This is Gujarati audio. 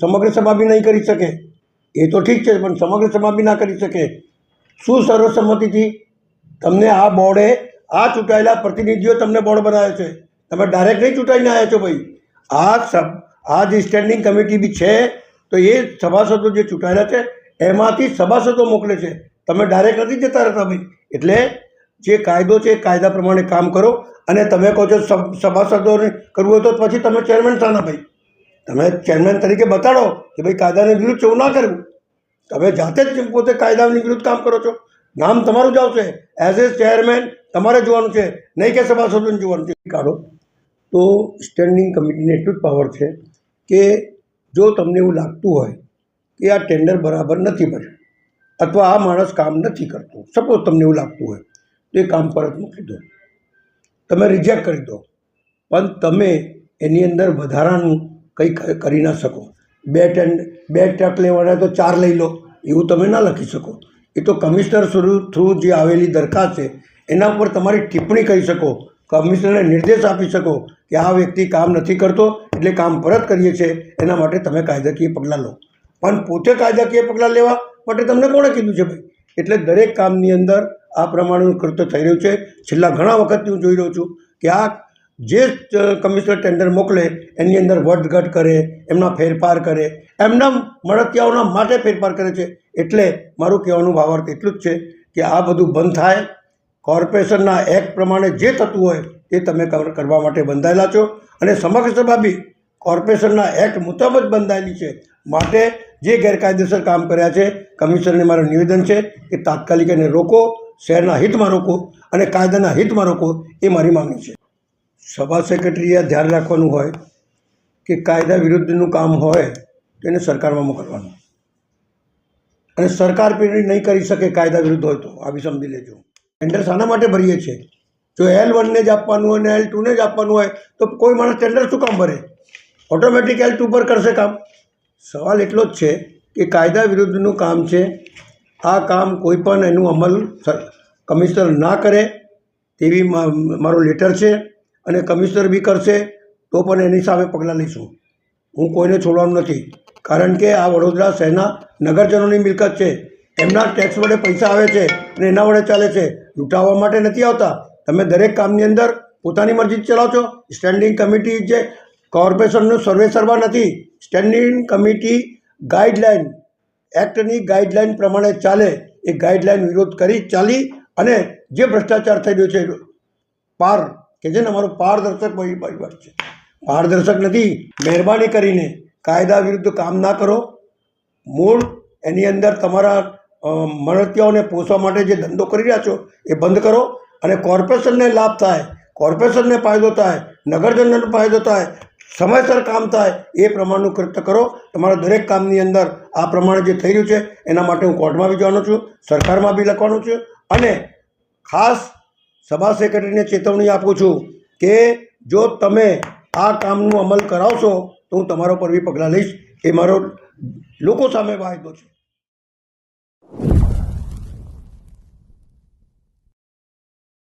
સમગ્ર બી નહીં કરી શકે. એ તો ઠીક છે, પણ સમગ્ર બી ના કરી શકે. શું સર્વસંમતિથી તમને આ બોર્ડે આ ચૂંટાયેલા પ્રતિનિધિઓ તમને બોર્ડ બનાવ્યો છે? તમે ડાયરેક્ટ નહીં ચૂંટાઈને આવ્યા છો ભાઈ? આ સબ, આ જે સ્ટેન્ડિંગ કમિટી બી છે, તો એ સભાસદો જે ચૂંટાયેલા છે, એમાંથી સભાસદો મોકલે છે. તમે ડાયરેક્ટ નથી જતા રહેતા ભાઈ. એટલે જે કાયદો છે, એ કાયદા પ્રમાણે કામ કરો અને તમે કહો છો સભ- સભાસદોને કરવું હોય તો પછી તમે ચેરમેન થાના ભાઈ. તમે ચેરમેન તરીકે બતાડો કે ભાઈ કાયદાની વિરુદ્ધ એવું ના કરવું. તમે જાતે જ પોતે કાયદાની વિરુદ્ધ કામ કરો છો. નામ તમારું જ આવશે. એઝ એ ચેરમેન તમારે જોવાનું છે. નહીં કે સભાસદોને જોવાનું છે. કાઢો. તો સ્ટેન્ડિંગ કમિટીને એટલું જ પાવર છે કે જો તમને એવું લાગતું હોય કે આ ટેન્ડર બરાબર નથી ભર્યું અથવા આ માણસ કામ નથી કરતો. સપોઝ તમને એવું લાગતું હોય તો એ કામ પરત મૂકી દો. તમે રિજેક્ટ કરી દો. પણ તમે એની અંદર વધારાનું કંઈ કરી ના શકો. બે ટેન, બે ટ્રક લેવાના તો ચાર લઈ લો. એવું તમે ના લખી શકો. એ તો કમિશનર થ્રુ જે આવેલી દરખાસ્ત છે, એના ઉપર તમારી ટિપ્પણી કરી શકો. કમિશનરને નિર્દેશ આપી શકો કે આ વ્યક્તિ કામ નથી કરતો, એટલે કામ પરત કરીએ છીએ. એના માટે તમે કાયદાકીય પગલાં લો. પણ પોતે કાયદાકીય પગલાં લેવા માટે તમને કોણે કીધું છે ભાઈ? એટલે દરેક કામની અંદર આ પ્રમાણેનું કૃત્ય થઈ રહ્યું છે. છેલ્લા ઘણા વખતથી હું જોઈ રહ્યો છું કે આ જે કમિશનર ટેન્ડર મોકલે, એની અંદર વધઘટ કરે, એમના ફેરફાર કરે, એમના મળતિયાઓના માટે ફેરફાર કરે છે. એટલે મારું કહેવાનું ભાવાર્થ એટલું જ છે કે આ બધું બંધ થાય. કોર્પોરેશનના એક્ટ પ્રમાણે જે થતું હોય તે તમે કર- કરવા માટે બંધાયેલા છો. અને સમગ્ર સભા બી કોર્પોરેશનના એક્ટ મુજબ જ બંધાયેલી છે. માટે જે ગેરકાયદેસર કામ કર્યા છે, કમિશનરને મારું નિવેદન છે કે તાત્કાલિક એને રોકો, શહેરના હિતમાં રોકો અને કાયદાના હિતમાં રોકો એ મારી માગણી છે. સભા સેક્રેટરીએ ધ્યાન રાખવાનું હોય કે કાયદા વિરુદ્ધનું કામ હોય તો એને સરકારમાં મોકલવાનું. અને સરકાર પેરી નહીં કરી શકે કાયદા વિરુદ્ધ હોય તો આવી સમજી લેજો. ટેન્ડર શાના માટે ભરીએ છીએ. જો એલ વનને જ આપવાનું હોય ને એલ ટુને જ આપવાનું હોય, તો કોઈ માણસ ટેન્ડર શું કામ ભરે? ઓટોમેટિક એલ ટુ પર કરશે કામ. સવાલ એટલો જ છે કે કાયદા વિરુદ્ધનું કામ છે. આ કામ કોઈ પણ એનું અમલ કમિશનર ના કરે, તેવી મારો લેટર છે. અને કમિશનર બી કરશે, તો પણ એની સામે પગલાં લઈશું. હું કોઈને છોડવાનું નથી. કારણ કે આ વડોદરા શહેરના નગરજનોની મિલકત છે. એમના ટેક્સ વડે પૈસા આવે છે અને એના વડે ચાલે છે. લૂંટાવવા માટે નથી આવતા. તમે દરેક કામની અંદર પોતાની મરજી ચલાવો છો સ્ટેન્ડિંગ કમિટી જે કોર્પોરેશનનું સર્વે સર્વા નથી. સ્ટેન્ડિંગ કમિટી ગાઈડલાઈન એક્ટની ગાઈડલાઈન પ્રમાણે ચાલે. એ ગાઈડલાઈન વિરોધ કરી ચાલી અને જે ભ્રષ્ટાચાર થઈ રહ્યો છે, પાર કે છે ને અમારું પારદર્શક પરી- પરિવાર છે. પારદર્શક નથી, મહેરબાની કરીને કાયદા વિરુદ્ધ કામ ના કરો. મૂળ એની અંદર તમારા મળતિયાઓને પોષવા માટે જે ધંધો કરી રહ્યા છો, એ બંધ કરો અને કોર્પોરેશનને લાભ થાય, કોર્પોરેશનને ફાયદો થાય, નગરજનોને ફાયદો થાય, સમયસર કામ થાય, એ પ્રમાણનું કૃત્ય કરો. તમારા દરેક કામની અંદર આ પ્રમાણે જે થઈ રહ્યું છે, એના માટે હું કોર્ટમાં બી જવાનો છું, સરકારમાં બી લખવાનું છું અને ખાસ સભા સેક્રેટરીને ચેતવણી આપું છું કે જો તમે આ કામનું અમલ કરાવશો તો હું તમારા પર બી પગલાં લઈશ. એ મારો લોકો સામે વાયદો છે.